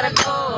para todos.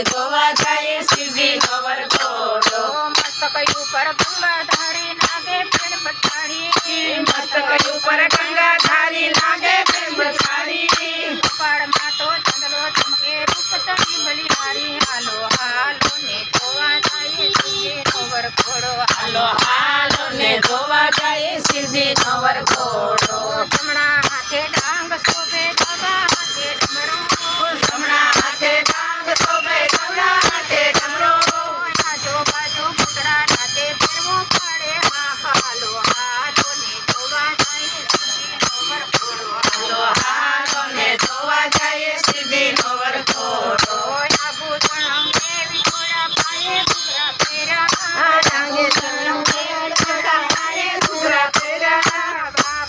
ધોવા જાય Shivji cover કોરો મસ્તક ઉપર ગંગાધારી લાગે પેણ પથારી મસ્તક ઉપર ગંગાધારી લાગે પેણ પથારી કપાળમાં તો ચંદલો ચમકે રૂપ તણી બલિહારી હાલો હાલો ને ધોવા જાય શિવજી કવર કોરો હાલો હાલો ને ધોવા જાય શિવજી કવર કોરો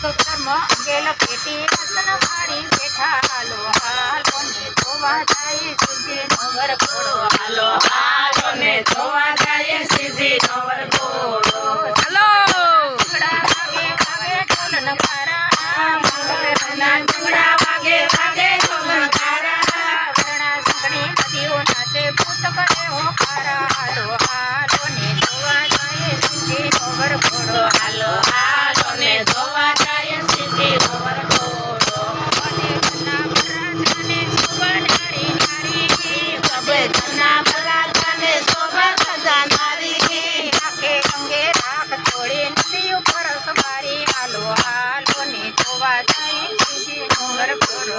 કર્મ ગેલ પેટી આસન મારી બેઠા હાલો હાલો ને ધોવા જાય સીધી નવર ઘોડો હાલો હાલો ને ધોવા જાય સીધી નવર ઘોડો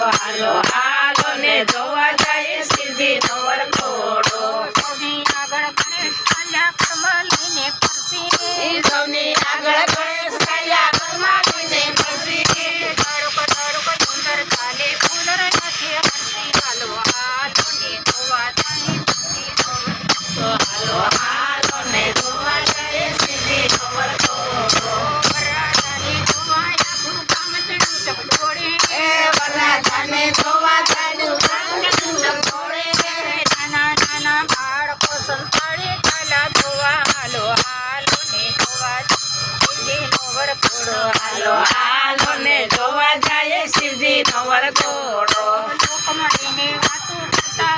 હાલો હાલો ને જોવા જાય હાલો હાલો ને જોવા જાય શિવજી નો વરઘોડો લોક મળીને વાતો કરતા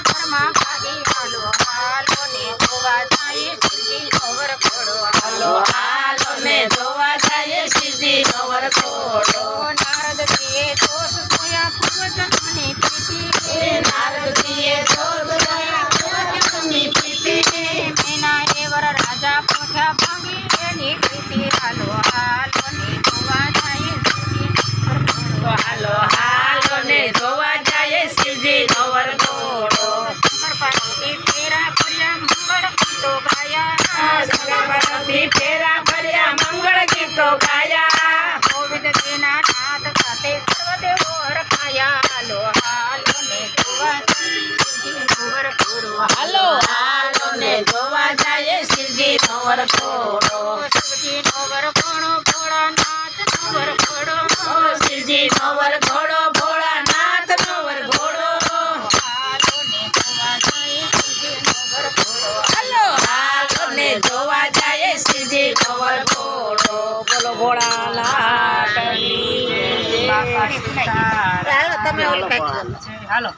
para matar. જોવા જાય શિરજી નો વરખોડો શિરજી નો વરખોડો ભોળાનાથ નો વરખોડો શિરજી હાલો જોવા જાય શિરજી નો વરખોડો હાલો હાલો તમે હાલો.